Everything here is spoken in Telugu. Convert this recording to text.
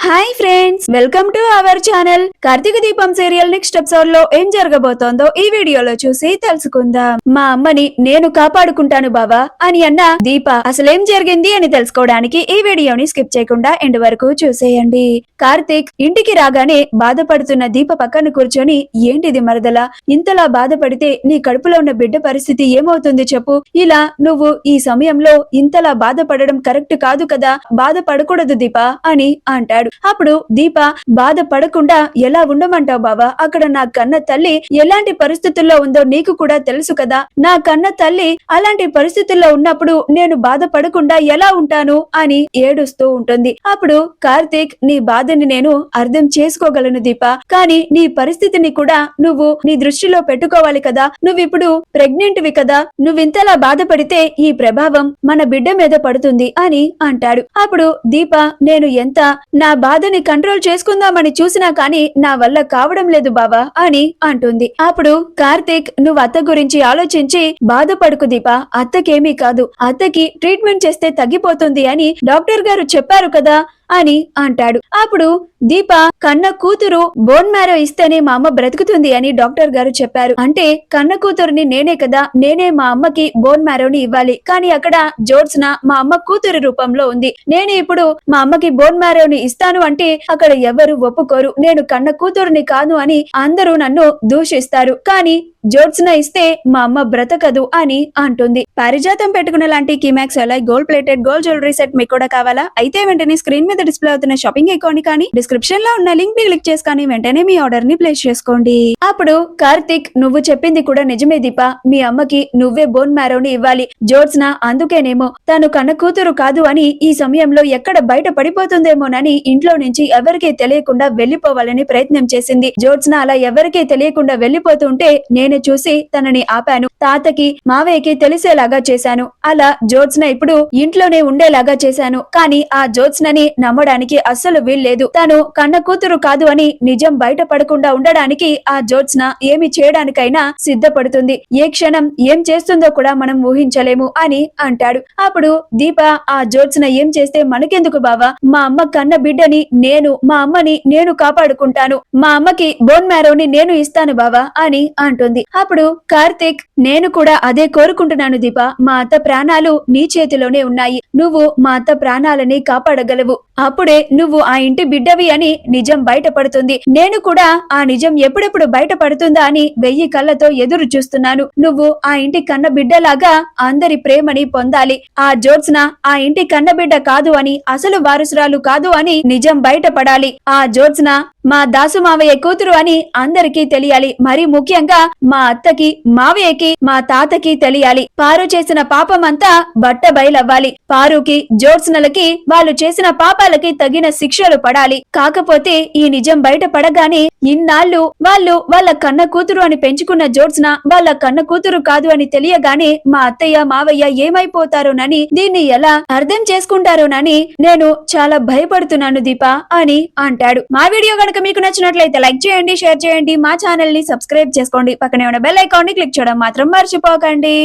Hi friends welcome to our channel Karthika Deepam serial next ఎపిసోడ్లో ఏం జరగబోతోందో ఈ వీడియోలో చూసి తెలుసుకుందాం. మా అమ్మని నేను కాపాడుకుంటాను బావా అని అన్న దీప అసలేం జరిగింది అని తెలుసుకోవడానికి ఈ వీడియోని స్కిప్ చేయకుండా ఎండ్ వరకు చూసేయండి. కార్తీక్ ఇంటికి రాగానే బాధపడుతున్న దీప పక్కన కూర్చొని ఏంటిది మరదలా? ఇంతలా బాధపడితే నీ కడుపులో ఉన్న బిడ్డ పరిస్థితి ఏమవుతుంది చెప్పు. ఇలా నువ్వు ఈ సమయంలో ఇంతలా బాధపడడం కరెక్ట్ కాదు కదా? బాధపడకూడదు దీప అని అంటాడు. అప్పుడు దీప బాధపడకుండా ఎలా ఉండమంటావు బావా? అక్కడ నా కన్న తల్లి ఎలాంటి పరిస్థితుల్లో ఉందో నీకు కూడా తెలుసు కదా. నా కన్న తల్లి అలాంటి పరిస్థితుల్లో ఉన్నప్పుడు నేను బాధపడకుండా ఎలా ఉంటాను? అని ఏడుస్తూ ఉంటుంది. అప్పుడు కార్తీక్ నీ బాధని నేను అర్థం చేసుకోగలను దీప. కానీ నీ పరిస్థితిని కూడా నువ్వు నీ దృష్టిలో పెట్టుకోవాలి కదా. నువ్విప్పుడు ప్రెగ్నెంట్ వి కదా. నువ్వింతలా బాధపడితే ఈ ప్రభావం మన బిడ్డ మీద పడుతుంది అని అంటాడు. అప్పుడు దీప నేను ఎంత నా బాధని కంట్రోల్ చేసుకుందామని చూసినా కానీ నా వల్ల కావడం లేదు బావా అని అంటుంది. అప్పుడు కార్తీక్ నువ్వు అత్త గురించి ఆలోచించి బాధపడుకు దీపా. అత్తకేమీ కాదు. అత్తకి ట్రీట్మెంట్ చేస్తే తగ్గిపోతుంది అని డాక్టర్ గారు చెప్పారు కదా. అని అంటాడు. అప్పుడు దీప కన్న కూతురు బోన్ మ్యారో ఇస్తేనే మా అమ్మ బ్రతుకుతుంది అని డాక్టర్ గారు చెప్పారు. అంటే కన్న కూతురుని నేనే కదా నేనే మా అమ్మకి బోన్ మ్యారోని ఇవ్వాలి. కానీ అక్కడ జోడ్స్న మా అమ్మ కూతురు రూపంలో ఉంది. నేను ఇప్పుడు మా అమ్మకి బోన్ మ్యారోని ఇస్తాను అంటే అక్కడ ఎవరు ఒప్పుకోరు. నేను కన్న కూతురుని కాదు అని అందరూ నన్ను దూషిస్తారు. కానీ జోడ్స్న ఇస్తే మా అమ్మ బ్రతకదు అని అంటుంది. పారిజాతం పెట్టుకున్న లాంటి కిమాక్స్ అలా gold plated gold jewellery set మీకు కూడా కావాలా? అయితే వెంటనే స్క్రీన్ మీద డిస్ప్లే అవుతున్న షాపింగ్ అకౌంట్ కానీ డిస్క్రిప్షన్లో ఉన్న లింక్ని క్లిక్ చేసి కానీ వెంటనే మీ ఆర్డర్ని ప్లేస్ చేసుకోండి. అప్పుడు కార్తిక్ నువ్వు చెప్పింది కూడా నిజమే దీప. మీ అమ్మకి నువ్వే బోన్ మ్యారోని ఇవ్వాలి. జోడ్స్న అందుకేనేమో తను కన్న కూతురు కాదు అని ఈ సమయంలో ఎక్కడ బయట పడిపోతుందేమోనని ఇంట్లో నుంచి ఎవరికీ తెలియకుండా వెళ్ళిపోవాలని ప్రయత్నం చేసింది. జోడ్స్న అలా ఎవరికీ తెలియకుండా వెళ్ళిపోతుంటే నేను నేను చూసి తనని ఆపాను. తాతకి మావయ్యకి తెలిసేలాగా చేశాను. అలా జ్యోత్స్న ఇప్పుడు ఇంట్లోనే ఉండేలాగా చేశాను. కానీ ఆ జ్యోత్స్నని నమ్మడానికి అస్సలు వీల్లేదు. తను కన్న కూతురు కాదు అని నిజం బయట పడకుండా ఉండడానికి ఆ జ్యోత్స్న ఏమి చేయడానికైనా సిద్ధపడుతుంది. ఏ క్షణం ఏం చేస్తుందో కూడా మనం ఊహించలేము అని అంటాడు. అప్పుడు దీప ఆ జ్యోత్స్న ఏం చేస్తే మనకెందుకు బావా? మా అమ్మ కన్న బిడ్డని నేను మా అమ్మని నేను కాపాడుకుంటాను. మా అమ్మకి బోన్ మ్యారోని నేను ఇస్తాను బావా అని అంటుంది. అప్పుడు కార్తీక్ నేను కూడా అదే కోరుకుంటున్నాను దీప. మా అత్త ప్రాణాలు నీ చేతిలోనే ఉన్నాయి. నువ్వు మా అత్త ప్రాణాలని కాపాడగలవు. అప్పుడే నువ్వు ఆ ఇంటి బిడ్డవి అని నిజం బయటపడుతుంది. నేను కూడా ఆ నిజం ఎప్పుడెప్పుడు బయటపడుతుందా అని వెయ్యి కళ్ళతో ఎదురు చూస్తున్నాను. నువ్వు ఆ ఇంటి కన్న బిడ్డలాగా అందరి ప్రేమని పొందాలి. ఆ జోత్స్న ఆ ఇంటి కన్న బిడ్డ కాదు అని అసలు వారసురాలు కాదు అని నిజం బయటపడాలి. ఆ జోత్స్న మా దాసు మావయ్య కూతురు అని అందరికీ తెలియాలి. మరి ముఖ్యంగా మా అత్తకి మావయ్యకి మా తాతకి తెలియాలి. పారు చేసిన పాపమంతా బట్ట బయలవ్వాలి పారుకి జోత్స్నలకి వాళ్ళు చేసిన పాపాలకి తగిన శిక్షలు పడాలి. కాకపోతే ఈ నిజం బయట పడగానే ఇన్నాళ్ళు వాళ్ళు వాళ్ళ కన్న కూతురు అని పెంచుకున్న జోత్స్న వాళ్ళ కన్న కూతురు కాదు అని తెలియగానే మా అత్తయ్య మావయ్య ఏమైపోతారోనని దీన్ని ఎలా అర్థం చేసుకుంటారోనని నేను చాలా భయపడుతున్నాను దీప అని అంటాడు. మా వీడియో గనక మీకు నచ్చినట్లయితే లైక్ చేయండి షేర్ చేయండి మా ఛానల్ని సబ్స్క్రైబ్ చేసుకోండి. పక్కనే ఉన్న బెల్ ఐకాన్ని క్లిక్ చేయడం మాత్రం మర్చిపోకండి.